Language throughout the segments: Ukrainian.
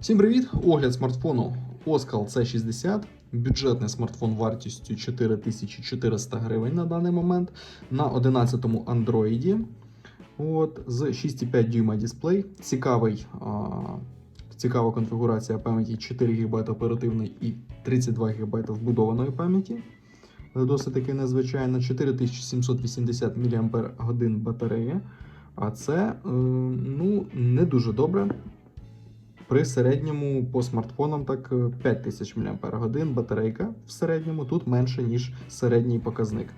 Всім привіт! Огляд смартфону Oskal C60. Бюджетний смартфон вартістю 4400 гривень на даний момент на 11-му Android. От, з 6,5 дюйма дисплей. Цікавий, а, цікава конфігурація пам'яті 4 ГБ оперативної і 32 ГБ вбудованої пам'яті. Досить таки незвичайно. 4780 мАч батарея. А це е, ну, не дуже добре. При середньому по смартфонам так е, 5000 мАч батарейка в середньому тут менше, ніж середній показник.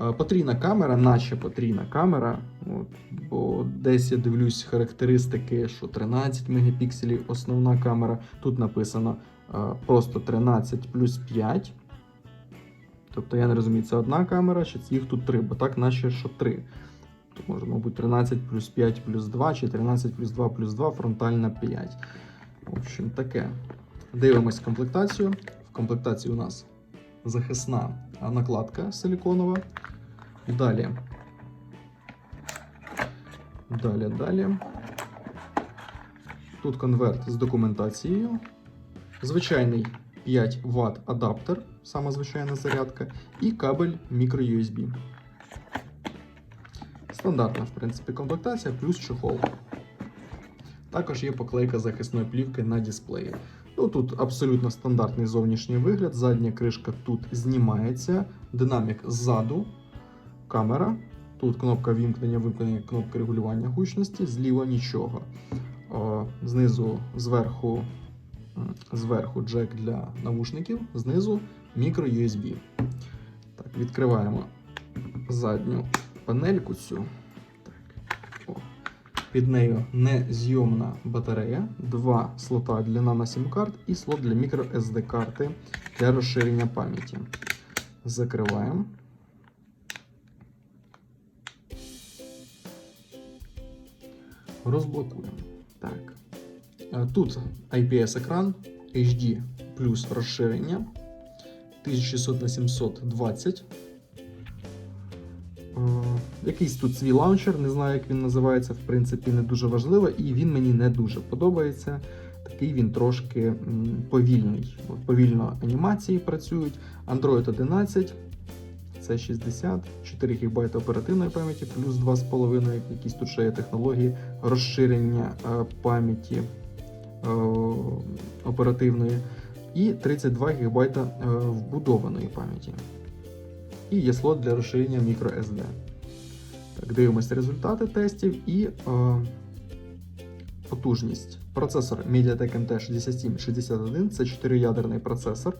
Е, Потрійна камера, наче потрійна камера. От, бо десь я дивлюсь характеристики, що 13 мегапікселів основна камера. Тут написано е, просто 13 плюс 5. Тобто я не розумію, це одна камера, чи їх тут три, бо так наче що три. То може, мабуть, 13 плюс 5 плюс 2, чи 13 плюс 2 плюс 2, фронтальна 5. В общем, таке. Дивимось комплектацію. В комплектації у нас захисна накладка силіконова. Далі. Далі, далі. Тут конверт з документацією. Звичайний 5 Вт адаптер, сама звичайна зарядка, і кабель microUSB. Стандартна, в принципі, комплектація плюс чохол. Також є поклейка захисної плівки на дисплеї. Ну, тут абсолютно стандартний зовнішній вигляд. Задня кришка тут знімається, динамік ззаду, камера. Тут кнопка вімкнення, вимкнення, кнопка регулювання гучності, зліва нічого. О, знизу, зверху, зверху джек для навушників, знизу мікро USB. Так, відкриваємо задню панельку цю. Так. О. Під нею незйомна батарея, два слота для nano карт і слот для мікро SD карти для розширення пам'яті. Закриваємо. Розблокуємо. Так. Е, Тут IPS екран HD плюс розширення 1600 на 720. Е, Якийсь тут свій лаунчер, не знаю, як він називається, в принципі, не дуже важливо, і він мені не дуже подобається. Такий він трошки повільний. Повільно анімації працюють. Android 11, це 60, 4 ГБ оперативної пам'яті, плюс 2,5, якісь тут ще є технології розширення е, пам'яті е, оперативної, і 32 ГБ вбудованої пам'яті. І є слот для розширення microSD. Так, дивимося результати тестів і е, потужність. Процесор MediaTek MT 6761 це 4-ядерний процесор,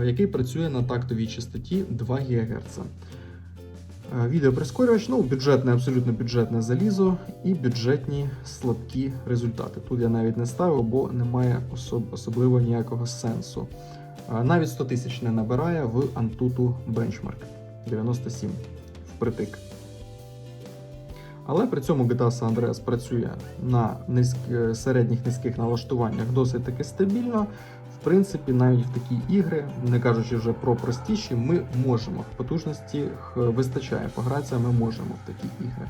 е, який працює на тактовій частоті 2 ГГц. Е, Відеоприскорювач, ну, бюджетне, абсолютно бюджетне залізо і бюджетні слабкі результати. Тут я навіть не ставив, бо немає особ- особливо ніякого сенсу. Е, Навіть 100 тисяч не набирає в Antutu Benchmark 97 впритик. Але при цьому GTA San Andreas працює на низьк- середніх низьких налаштуваннях досить таки стабільно. В принципі, навіть в такі ігри, не кажучи вже про простіші, ми можемо. В потужності вистачає погратися, ми можемо в такі ігри.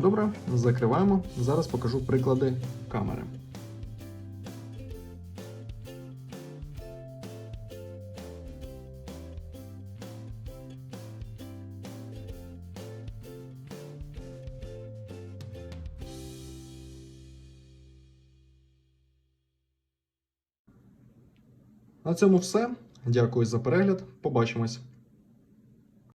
Добре, закриваємо. Зараз покажу приклади камери. На цьому все. Дякую за перегляд. Побачимось.